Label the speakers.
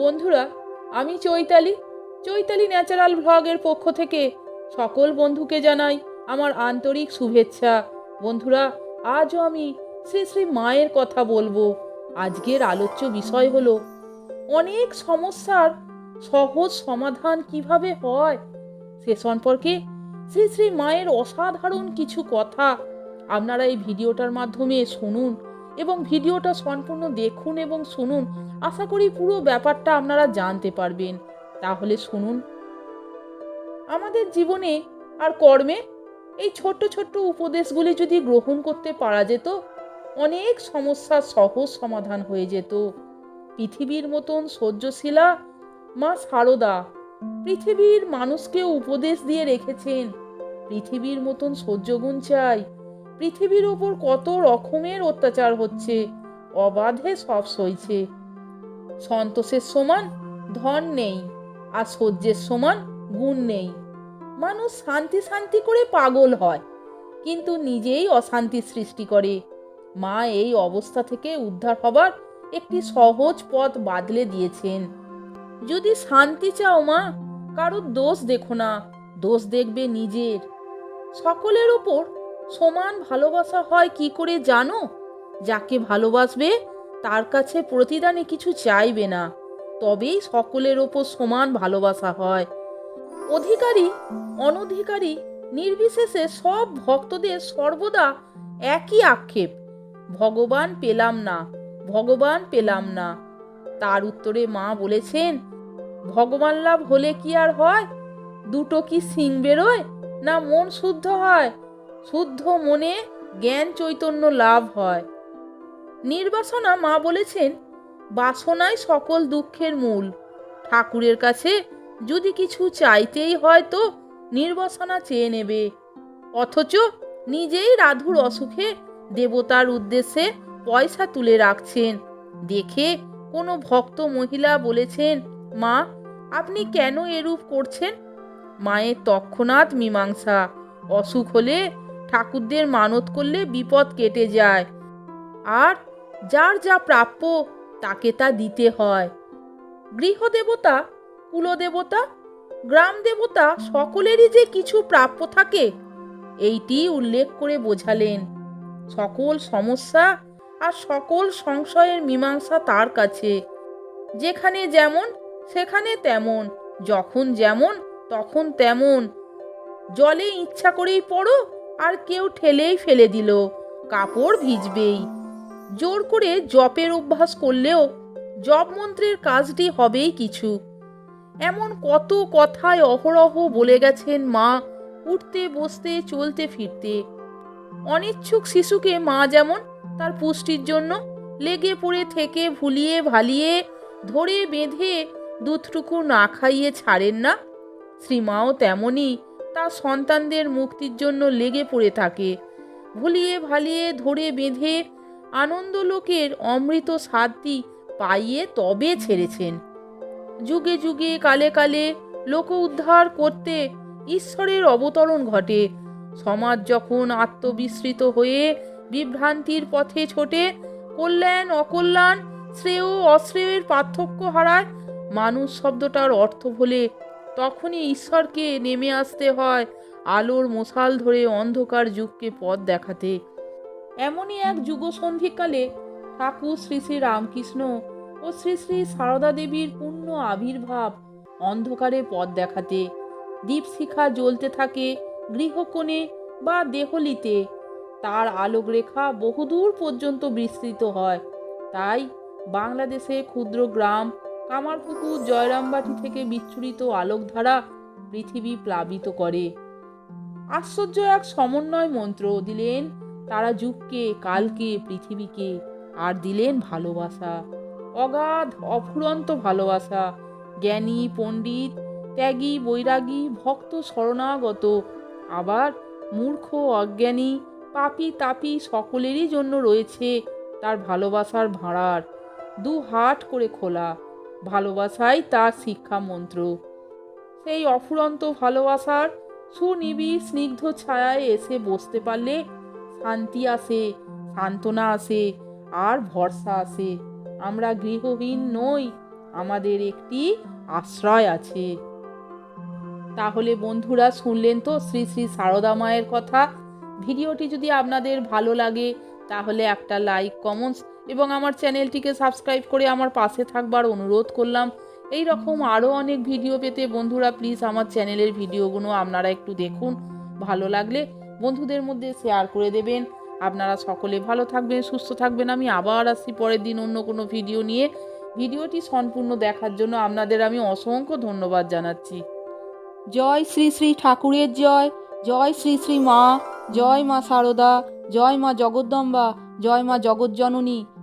Speaker 1: বন্ধুরা, আমি চৈতালি। চৈতালি ন্যাচারাল ভ্লগের পক্ষ থেকে সকল বন্ধুকে জানাই আমার আন্তরিক শুভেচ্ছা। বন্ধুরা, আজও আমি শ্রী শ্রী মায়ের কথা বলব। আজকের আলোচ্য বিষয় হলো, অনেক সমস্যার সহজ সমাধান কীভাবে হয়? সে সম্পর্কে শ্রী শ্রী মায়ের অসাধারণ কিছু কথা আপনারা এই ভিডিওটার মাধ্যমে শুনুন। এবং ভিডিওটা সম্পূর্ণ দেখুন এবং শুনুন। আশা করি পুরো ব্যাপারটা আপনারা জানতে পারবেন। তাহলে শুনুন। আমাদের জীবনে আর কর্মে এই ছোট্ট ছোট্ট উপদেশগুলি যদি গ্রহণ করতে পারা যেত, অনেক সমস্যার সহজ সমাধান হয়ে যেত। পৃথিবীর মতন সহ্যশীলা মা সারদা পৃথিবীর মানুষকে উপদেশ দিয়ে রেখেছেন। পৃথিবীর মতন সহ্যগুণ চাই। পৃথিবীর ওপর কত রকমের অত্যাচার হচ্ছে, অবাধে সব সইছে। সন্তোষের সমান ধন নেই, আর সহ্যের সমান গুণ নেই। মানুষ শান্তি শান্তি করে পাগল হয়, কিন্তু নিজেই অশান্তি সৃষ্টি করে। মা এই অবস্থা থেকে উদ্ধার হবার একটি সহজ পথ বাদলে দিয়েছেন। যদি শান্তি চাও মা কারোর দোষ দেখো না, দোষ দেখবে নিজের। সকলের ওপর সমান ভালোবাসা হয় কি করে জানো? যাকে ভালোবাসবে, তার কাছে প্রতিদানে কিছু চাইবে না। তবেই সকলের ওপর সমান ভালোবাসা হয়। অধিকারী, অনধিকারী, নির্বিশেষে সব ভক্তদের সর্বদা একই আক্ষেপ। ভগবান পেলাম না, ভগবান পেলাম না। তার উত্তরে মা বলেছেন, ভগবান লাভ হলে কি আর হয়? দুটো কি সিং বেরোয় না মন শুদ্ধ হয়? শুদ্ধ মনে জ্ঞান চৈতন্য লাভ হয়। নির্বাসনা মা বলেছেন, বাসনাই সকল দুঃখের মূল। ঠাকুরের কাছে যদি কিছু চাইতেই হয় তো নির্বাসনা চেয়ে নেবে। অথচ নিজেই রাধুর অসুখে দেবতার উদ্দেশ্যে পয়সা তুলে রাখছেন। দেখে কোনো ভক্ত মহিলা বলেছেন, মা, আপনি কেন এরূপ করছেন? মায়ের তৎক্ষণাৎ মীমাংসা। অসুখ হলে ঠাকুরদের মানত করলে বিপদ কেটে যায়। আর যার যা প্রাপ্য, তাকে তা দিতে হয়। গৃহদেবতা, কুলদেবতা গ্রাম দেবতা সকলেরই যে কিছু প্রাপ্য থাকে, এইটি উল্লেখ করে বোঝালেন। সকল সমস্যা আর সকল সংশয়ের মীমাংসা তার কাছে। যেখানে যেমন, সেখানে তেমন, যখন যেমন, তখন তেমন। জলে ইচ্ছা করেই পড়ো আর কেউ ঠেলেই ফেলে দিল। কাপড় ভিজবেই। জোর করে জপের অভ্যাস করলেও জপ মন্ত্রের কাজটি হবেই কিছু। এমন কত কথায় অহরহ বলে গেছেন মা উঠতে, বসতে, চলতে, ফিরতে। অনিচ্ছুক শিশুকে মা যেমন তার পুষ্টির জন্য লেগে পড়ে থেকে ভুলিয়ে ভালিয়ে ধরে বেঁধে দুধটুকু না খাইয়ে ছাড়েন না, শ্রীমাও তেমনই তার সন্তানদের মুক্তির জন্য লেগে পড়ে থাকে। ভুলিয়ে ভালিয়ে ধরে বেঁধে আনন্দলোকের অমৃত সাদটি পাইয়ে তবে ছেড়েছেন। যুগে যুগে কালে কালে লোক উদ্ধার করতে ঈশ্বরের অবতরণ ঘটে। সমাজ যখন আত্মবিস্মৃত হয়ে বিভ্রান্তির পথে ছোটে, কল্যাণ, অকল্যাণ, শ্রেয়, অশ্রেয়ের পার্থক্য হারায়, মানুষ শব্দটার অর্থ ভুলে তখনই ঈশ্বরকে নেমে আসতে হয় আলোর মশাল ধরে অন্ধকার যুগকে পথ দেখাতে। এমনই এক যুগ সন্ধিকালে ঠাকুর শ্রী শ্রী রামকৃষ্ণ ও শ্রী শ্রী সারদা দেবীর পূর্ণ আবির্ভাব অন্ধকারে পথ দেখাতে। দীপশিখা জ্বলতে থাকে গৃহকোণে বা দেহলিতে। তার আলোক রেখা বহুদূর পর্যন্ত বিস্তৃত হয়। তাই বাংলাদেশে ক্ষুদ্র গ্রাম কামারপুকুর, জয়রামবাটি থেকে বিচ্ছুরিত আলোকধারা পৃথিবী প্লাবিত করে। আশ্চর্য এক সমন্বয় মন্ত্র দিলেন, তারা যুগকে, কালকে, পৃথিবীকে, আর দিলেন ভালোবাসা। অগাধ, অফুরন্ত ভালোবাসা, জ্ঞানী, পণ্ডিত, ত্যাগী, বৈরাগী, ভক্ত, শরণাগত, আবার মূর্খ, অজ্ঞানী, পাপি, তাপি সকলেরই জন্য রয়েছে তার ভালোবাসার ভাঁড়ার। দু হাট করে খোলা। ভালোবাসাই তার শিক্ষা মন্ত্র সেই অফুরন্ত ভালোবাসার সুনিবিড় স্নিগ্ধ ছায়ায় এসে বসতে পারলে শান্তি আসে, সান্ত্বনা আসে, আর ভরসা আসে। আমরা গৃহহীন নই, আমাদের একটি আশ্রয় আছে। তাহলে বন্ধুরা, শুনলেন তো শ্রী শ্রী সারদা মায়ের কথা? ভিডিওটি যদি আপনাদের ভালো লাগে, তাহলে একটা লাইক, কমেন্টস এবং আমার চ্যানেলটিকে সাবস্ক্রাইব করে আমার পাশে থাকবার অনুরোধ করলাম। এই রকম আরও অনেক ভিডিও পেতে বন্ধুরা প্লিজ আমার চ্যানেলের ভিডিওগুলো আপনারা একটু দেখুন। ভালো লাগলে বন্ধুদের মধ্যে শেয়ার করে দেবেন। আপনারা সকলে ভালো থাকবেন, সুস্থ থাকবেন। আমি আবার আসছি পরের দিন অন্য কোনো ভিডিও নিয়ে। ভিডিওটি সম্পূর্ণ দেখার জন্য আপনাদের আমি অসংখ্য ধন্যবাদ জানাচ্ছি। জয় শ্রী শ্রী ঠাকুরের জয় জয় শ্রী শ্রী মা, জয় মা সারদা, জয় মা জগদ্দম্বা, জয় মা জগজ্জননী